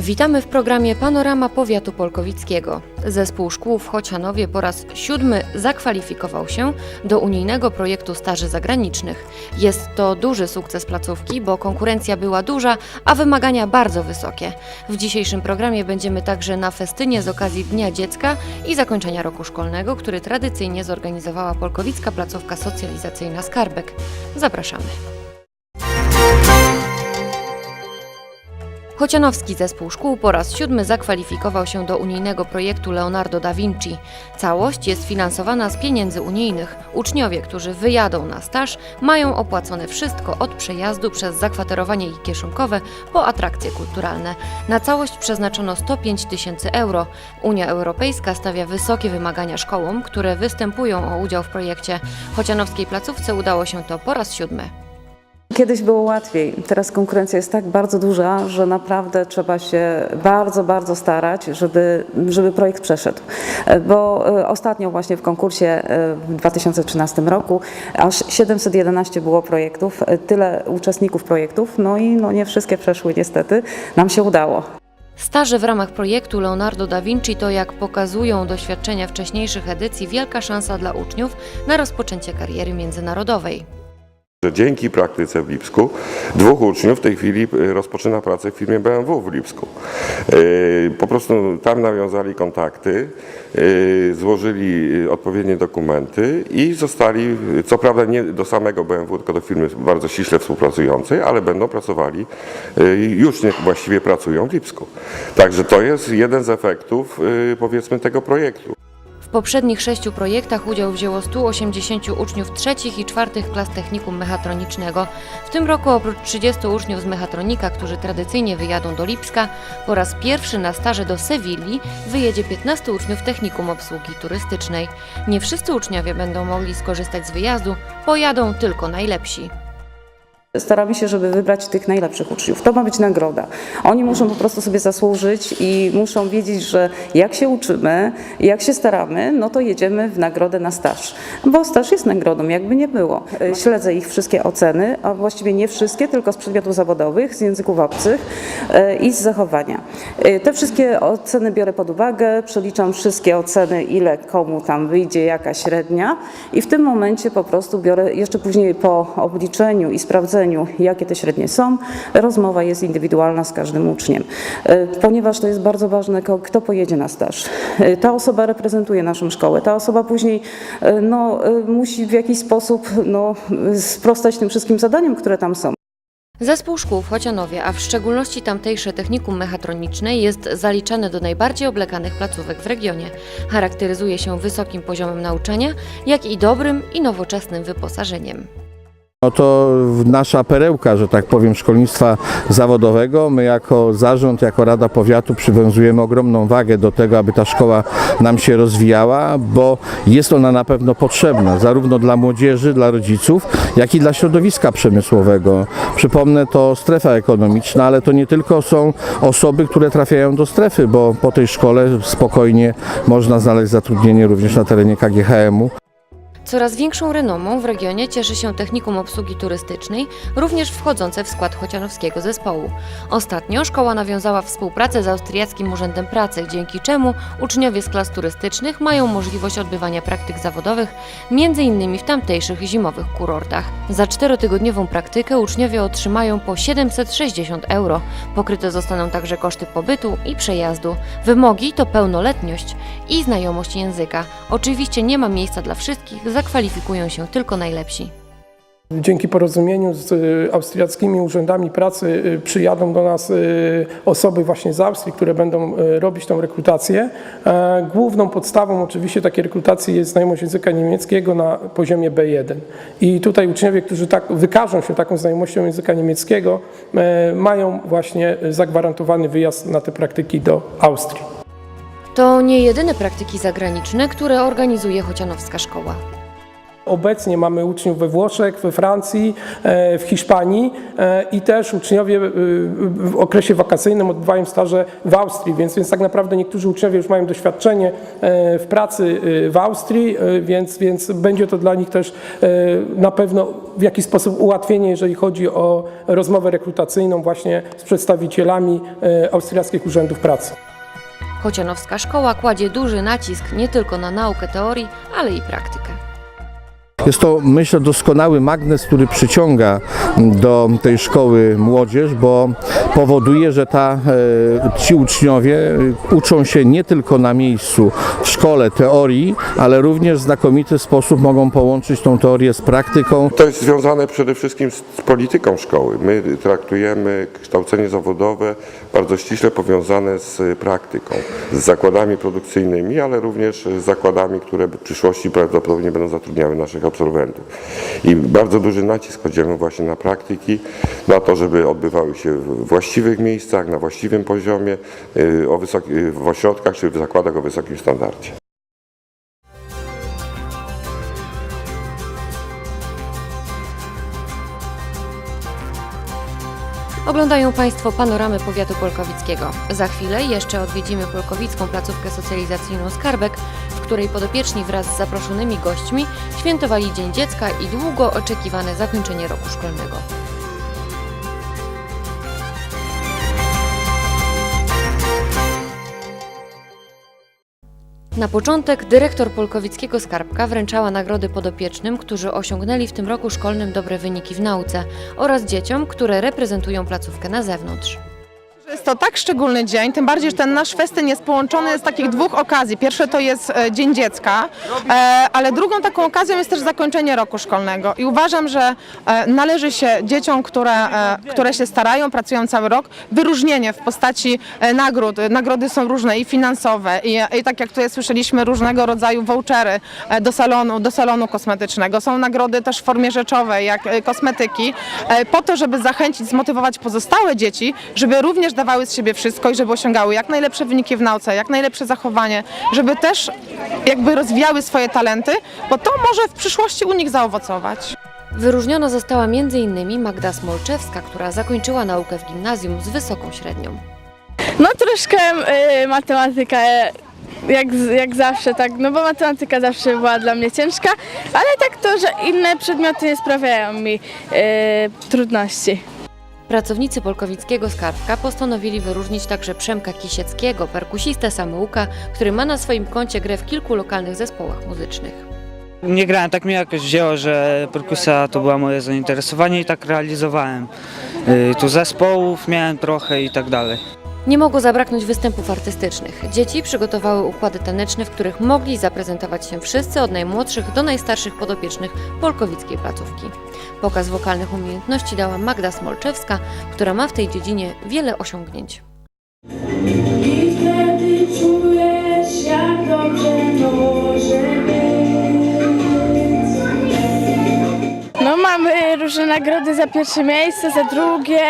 Witamy w programie Panorama Powiatu Polkowickiego. Zespół szkół w Chocianowie po raz siódmy zakwalifikował się do unijnego projektu staży zagranicznych. Jest to duży sukces placówki, bo konkurencja była duża, a wymagania bardzo wysokie. W dzisiejszym programie będziemy także na festynie z okazji Dnia Dziecka i zakończenia roku szkolnego, który tradycyjnie zorganizowała Polkowicka Placówka Socjalizacyjna Skarbek. Zapraszamy. Chocianowski zespół szkół po raz siódmy zakwalifikował się do unijnego projektu Leonardo da Vinci. Całość jest finansowana z pieniędzy unijnych. Uczniowie, którzy wyjadą na staż, mają opłacone wszystko od przejazdu przez zakwaterowanie i kieszonkowe po atrakcje kulturalne. Na całość przeznaczono 105 tysięcy euro. Unia Europejska stawia wysokie wymagania szkołom, które występują o udział w projekcie. Chocianowskiej placówce udało się to po raz siódmy. Kiedyś było łatwiej, teraz konkurencja jest tak bardzo duża, że naprawdę trzeba się bardzo, bardzo starać, żeby, żeby projekt przeszedł. E, Bo e, ostatnio właśnie w konkursie e, w 2013 roku aż 711 było projektów, tyle uczestników projektów, no i no nie wszystkie przeszły niestety, nam się udało. Staże w ramach projektu Leonardo da Vinci to, jak pokazują doświadczenia wcześniejszych edycji, wielka szansa dla uczniów na rozpoczęcie kariery międzynarodowej. Że dzięki praktyce w Lipsku dwóch uczniów w tej chwili y, rozpoczyna pracę w firmie BMW w Lipsku. Y, Po prostu tam nawiązali kontakty, y, złożyli odpowiednie dokumenty i zostali, co prawda nie do samego BMW, tylko do firmy bardzo ściśle współpracującej, ale będą pracowali, już nie, właściwie pracują w Lipsku. Także to jest jeden z efektów powiedzmy tego projektu. Poprzednich sześciu projektach udział wzięło 180 uczniów trzecich i czwartych klas technikum mechatronicznego. W tym roku oprócz 30 uczniów z mechatronika, którzy tradycyjnie wyjadą do Lipska, po raz pierwszy na staże do Sewilli wyjedzie 15 uczniów technikum obsługi turystycznej. Nie wszyscy uczniowie będą mogli skorzystać z wyjazdu, pojadą tylko najlepsi. Staramy się, żeby wybrać tych najlepszych uczniów. To ma być nagroda. Oni muszą po prostu sobie zasłużyć i muszą wiedzieć, że jak się uczymy, jak się staramy, no to jedziemy w nagrodę na staż. Bo staż jest nagrodą, jakby nie było. E, Śledzę ich wszystkie oceny, a właściwie nie wszystkie, tylko z przedmiotów zawodowych, z języków obcych e, i z zachowania. E, Te wszystkie oceny biorę pod uwagę, przeliczam wszystkie oceny, ile komu tam wyjdzie, jaka średnia i w tym momencie po prostu biorę jeszcze później po obliczeniu i sprawdzeniu, jakie te średnie są, rozmowa jest indywidualna z każdym uczniem. E, Ponieważ to jest bardzo ważne, kto pojedzie na staż. E, Ta osoba reprezentuje naszą szkołę, ta osoba później e, no, musi w jakiś sposób no, sprostać tym wszystkim zadaniom, które tam są. Zespół szkół w Chocianowie, a w szczególności tamtejsze technikum mechatroniczne jest zaliczany do najbardziej oblekanych placówek w regionie. Charakteryzuje się wysokim poziomem nauczania, jak i dobrym i nowoczesnym wyposażeniem. No to nasza perełka, że tak powiem, szkolnictwa zawodowego. My jako zarząd, jako Rada Powiatu przywiązujemy ogromną wagę do tego, aby ta szkoła nam się rozwijała, bo jest ona na pewno potrzebna zarówno dla młodzieży, dla rodziców, jak i dla środowiska przemysłowego. Przypomnę, to strefa ekonomiczna, ale to nie tylko są osoby, które trafiają do strefy, bo po tej szkole spokojnie można znaleźć zatrudnienie również na terenie KGHM-u. Coraz większą renomą w regionie cieszy się technikum obsługi turystycznej, również wchodzące w skład chocianowskiego zespołu. Ostatnio szkoła nawiązała współpracę z Austriackim Urzędem Pracy, dzięki czemu uczniowie z klas turystycznych mają możliwość odbywania praktyk zawodowych, m.in. w tamtejszych zimowych kurortach. Za czterotygodniową praktykę uczniowie otrzymają po 760 euro. Pokryte zostaną także koszty pobytu i przejazdu. Wymogi to pełnoletność i znajomość języka. Oczywiście nie ma miejsca dla wszystkich, zakwalifikują się tylko najlepsi. Dzięki porozumieniu z y, austriackimi urzędami pracy y, przyjadą do nas y, osoby właśnie z Austrii, które będą robić tą rekrutację. E, Główną podstawą oczywiście takiej rekrutacji jest znajomość języka niemieckiego na poziomie B1. I tutaj uczniowie, którzy tak wykażą się taką znajomością języka niemieckiego, e, mają właśnie zagwarantowany wyjazd na te praktyki do Austrii. To nie jedyne praktyki zagraniczne, które organizuje Chocianowska Szkoła. Obecnie mamy uczniów we Włoszech, we Francji, e, w Hiszpanii e, i też uczniowie e, w okresie wakacyjnym odbywają staże w Austrii, więc, więc tak naprawdę niektórzy uczniowie już mają doświadczenie w pracy w Austrii, więc, więc będzie to dla nich też na pewno w jakiś sposób ułatwienie, jeżeli chodzi o rozmowę rekrutacyjną właśnie z przedstawicielami austriackich urzędów pracy. Chocianowska szkoła kładzie duży nacisk nie tylko na naukę teorii, ale i praktykę. Jest to, myślę, doskonały magnes, który przyciąga do tej szkoły młodzież, bo powoduje, że ta, e, ci uczniowie e, uczą się nie tylko na miejscu w szkole teorii, ale również w znakomity sposób mogą połączyć tą teorię z praktyką. To jest związane przede wszystkim z polityką szkoły. My traktujemy kształcenie zawodowe bardzo ściśle powiązane z praktyką, z zakładami produkcyjnymi, ale również z zakładami, które w przyszłości prawdopodobnie będą zatrudniały naszych absolwentów. I bardzo duży nacisk kładziemy właśnie na praktyki, na to, żeby odbywały się w właściwych miejscach, na właściwym poziomie, y, o wysoki, w ośrodkach czy w zakładach o wysokim standardzie. Oglądają Państwo panoramę powiatu polkowickiego. Za chwilę jeszcze odwiedzimy polkowicką placówkę socjalizacyjną Skarbek, której podopieczni wraz z zaproszonymi gośćmi świętowali Dzień Dziecka i długo oczekiwane zakończenie roku szkolnego. Na początek dyrektor polkowickiego skarbka wręczała nagrody podopiecznym, którzy osiągnęli w tym roku szkolnym dobre wyniki w nauce oraz dzieciom, które reprezentują placówkę na zewnątrz. Jest to tak szczególny dzień, tym bardziej, że ten nasz festyn jest połączony z takich dwóch okazji. Pierwsze to jest e, Dzień Dziecka, e, ale drugą taką okazją jest też zakończenie roku szkolnego. I uważam, że e, należy się dzieciom, które, które się starają, pracują cały rok, wyróżnienie w postaci nagród. Nagrody są różne i finansowe, i, i tak jak tutaj słyszeliśmy, różnego rodzaju vouchery do salonu, do salonu kosmetycznego. Są nagrody też w formie rzeczowej, jak kosmetyki, po to, żeby zachęcić, zmotywować pozostałe dzieci, żeby również dawały z siebie wszystko i żeby osiągały jak najlepsze wyniki w nauce, jak najlepsze zachowanie, żeby też jakby rozwijały swoje talenty, bo to może w przyszłości u nich zaowocować. Wyróżniona została m.in. Magda Smolczewska, która zakończyła naukę w gimnazjum z wysoką średnią. No troszkę y, matematyka jak, jak zawsze, tak, no bo matematyka zawsze była dla mnie ciężka, ale tak to, że inne przedmioty nie sprawiają mi y, trudności. Pracownicy polkowickiego skarbka postanowili wyróżnić także Przemka Kisieckiego, perkusistę samouka, który ma na swoim koncie grę w kilku lokalnych zespołach muzycznych. Nie grałem, tak mi jakoś wzięło, że perkusja to było moje zainteresowanie i tak realizowałem. Y, Tu zespołów miałem trochę i tak dalej. Nie mogło zabraknąć występów artystycznych. Dzieci przygotowały układy taneczne, w których mogli zaprezentować się wszyscy od najmłodszych do najstarszych podopiecznych polkowickiej placówki. Pokaz wokalnych umiejętności dała Magda Smolczewska, która ma w tej dziedzinie wiele osiągnięć. I wtedy czujesz. No mamy różne nagrody za pierwsze miejsce, za drugie.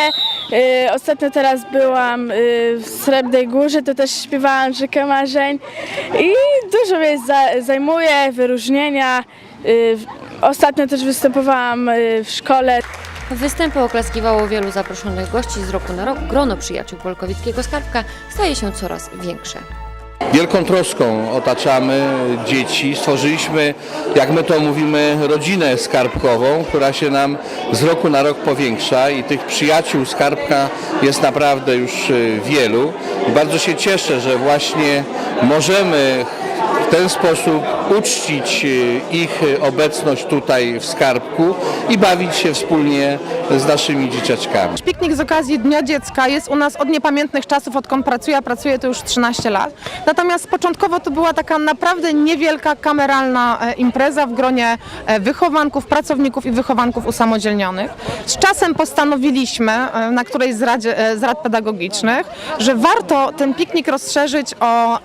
Y, ostatnio teraz byłam y, w Srebrnej Górze, to też śpiewałam Rzekę Marzeń i dużo miejsc za, zajmuję, wyróżnienia. Y, ostatnio też występowałam w szkole. Występy oklaskiwało wielu zaproszonych gości z roku na rok. Grono przyjaciół polkowickiego skarbka staje się coraz większe. Wielką troską otaczamy dzieci. Stworzyliśmy, jak my to mówimy, rodzinę skarbkową, która się nam z roku na rok powiększa i tych przyjaciół skarbka jest naprawdę już y, wielu. I bardzo się cieszę, że właśnie możemy w ten sposób uczcić y, ich obecność tutaj w skarbku i bawić się wspólnie z naszymi dzieciaczkami. Piknik z okazji Dnia Dziecka jest u nas od niepamiętnych czasów, odkąd pracuję, a pracuję to już 13 lat. Natomiast początkowo to była taka naprawdę niewielka, kameralna e, impreza w gronie e, wychowanków, pracowników i wychowanków usamodzielnionych. Z czasem postanowiliśmy e, na którejś z, z rad pedagogicznych, że warto ten piknik rozszerzyć o,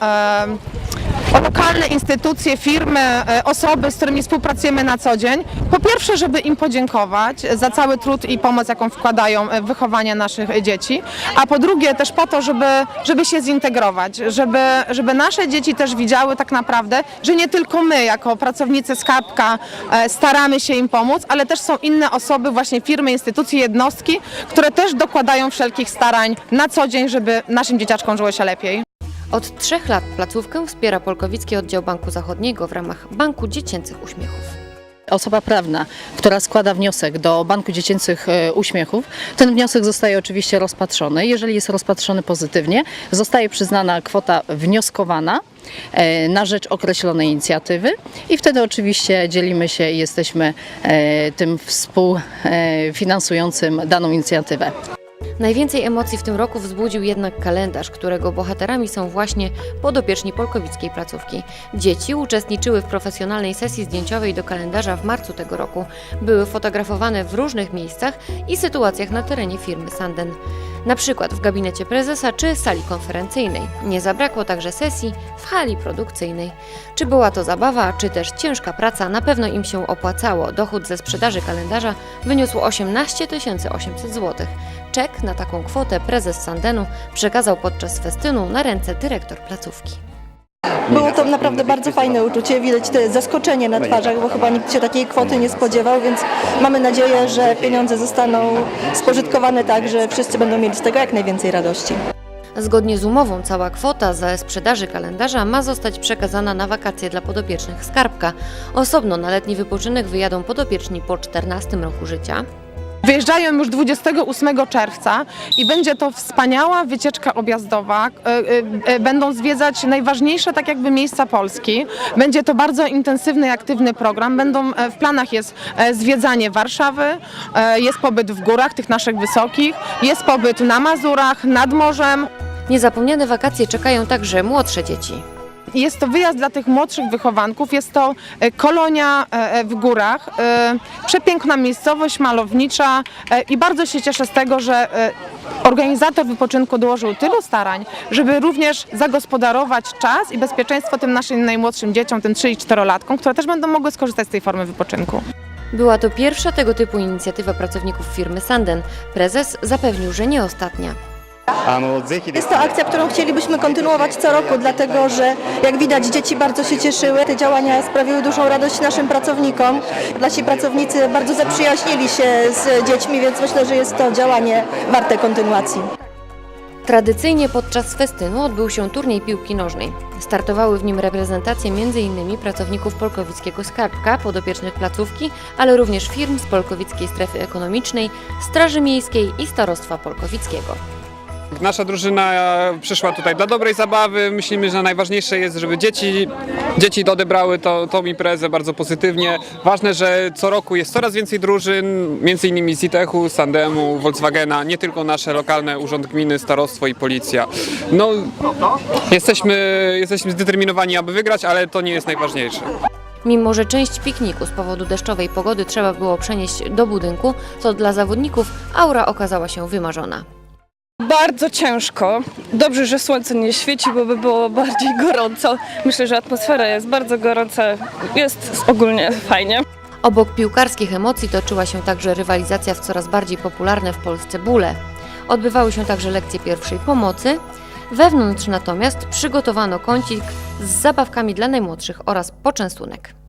o lokalne instytucje, firmy, e, osoby, z którymi współpracujemy na co dzień. Po pierwsze, żeby im podziękować za cały trud i pomoc, jaką wkładają w wychowanie naszych dzieci, a po drugie też po to, żeby, żeby się zintegrować, żeby, żeby nasze dzieci też widziały tak naprawdę, że nie tylko my jako pracownicy skarbka e, staramy się im pomóc, ale też są inne osoby, właśnie firmy, instytucje, jednostki, które też dokładają wszelkich starań na co dzień, żeby naszym dzieciaczkom żyło się lepiej. Od trzech lat placówkę wspiera Polkowicki Oddział Banku Zachodniego w ramach Banku Dziecięcych Uśmiechów. Osoba prawna, która składa wniosek do Banku Dziecięcych e, Uśmiechów, ten wniosek zostaje oczywiście rozpatrzony. Jeżeli jest rozpatrzony pozytywnie, zostaje przyznana kwota wnioskowana e, na rzecz określonej inicjatywy i wtedy oczywiście dzielimy się i jesteśmy e, tym współfinansującym daną inicjatywę. Najwięcej emocji w tym roku wzbudził jednak kalendarz, którego bohaterami są właśnie podopieczni polkowickiej placówki. Dzieci uczestniczyły w profesjonalnej sesji zdjęciowej do kalendarza w marcu tego roku. Były fotografowane w różnych miejscach i sytuacjach na terenie firmy Sanden. Na przykład w gabinecie prezesa czy sali konferencyjnej. Nie zabrakło także sesji w hali produkcyjnej. Czy była to zabawa, czy też ciężka praca, na pewno im się opłacało. Dochód ze sprzedaży kalendarza wyniósł 18 800 zł. Czek na taką kwotę prezes Sandenu przekazał podczas festynu na ręce dyrektor placówki. Było to naprawdę bardzo fajne uczucie, widać te zaskoczenie na twarzach, bo chyba nikt się takiej kwoty nie spodziewał, więc mamy nadzieję, że pieniądze zostaną spożytkowane tak, że wszyscy będą mieli z tego jak najwięcej radości. Zgodnie z umową cała kwota ze sprzedaży kalendarza ma zostać przekazana na wakacje dla podopiecznych skarbka. Osobno na letni wypoczynek wyjadą podopieczni po 14 roku życia. Wyjeżdżają już 28 czerwca i będzie to wspaniała wycieczka objazdowa. E, e, e, Będą zwiedzać najważniejsze tak jakby miejsca Polski. Będzie to bardzo intensywny i aktywny program. Będą, w planach jest zwiedzanie Warszawy, jest pobyt w górach, tych naszych wysokich, jest pobyt na Mazurach, nad morzem. Niezapomniane wakacje czekają także młodsze dzieci. Jest to wyjazd dla tych młodszych wychowanków, jest to e, kolonia e, e, w górach, przepiękna miejscowość, malownicza i bardzo się cieszę z tego, że organizator wypoczynku dołożył tylu starań, żeby również zagospodarować czas i bezpieczeństwo tym naszym najmłodszym dzieciom, tym 3 i 4-latkom, które też będą mogły skorzystać z tej formy wypoczynku. Była to pierwsza tego typu inicjatywa pracowników firmy Sanden. Prezes zapewnił, że nie ostatnia. Jest to akcja, którą chcielibyśmy kontynuować co roku, dlatego że jak widać dzieci bardzo się cieszyły. Te działania sprawiły dużą radość naszym pracownikom. Nasi pracownicy bardzo zaprzyjaźnili się z dziećmi, więc myślę, że jest to działanie warte kontynuacji. Tradycyjnie podczas festynu odbył się turniej piłki nożnej. Startowały w nim reprezentacje m.in. pracowników Polkowickiego Skarbka, podopiecznych placówki, ale również firm z Polkowickiej Strefy Ekonomicznej, Straży Miejskiej i Starostwa Polkowickiego. Nasza drużyna przyszła tutaj dla dobrej zabawy. Myślimy, że najważniejsze jest, żeby dzieci, dzieci odebrały to, tą imprezę bardzo pozytywnie. Ważne, że co roku jest coraz więcej drużyn, między innymi z Sandemu, Volkswagena, nie tylko nasze lokalne urząd gminy, starostwo i policja. No, jesteśmy, jesteśmy zdeterminowani, aby wygrać, ale to nie jest najważniejsze. Mimo, że część pikniku z powodu deszczowej pogody trzeba było przenieść do budynku, to dla zawodników aura okazała się wymarzona. Bardzo ciężko. Dobrze, że słońce nie świeci, bo by było bardziej gorąco. Myślę, że atmosfera jest bardzo gorąca. Jest ogólnie fajnie. Obok piłkarskich emocji toczyła się także rywalizacja w coraz bardziej popularne w Polsce bóle. Odbywały się także lekcje pierwszej pomocy. Wewnątrz natomiast przygotowano kącik z zabawkami dla najmłodszych oraz poczęstunek.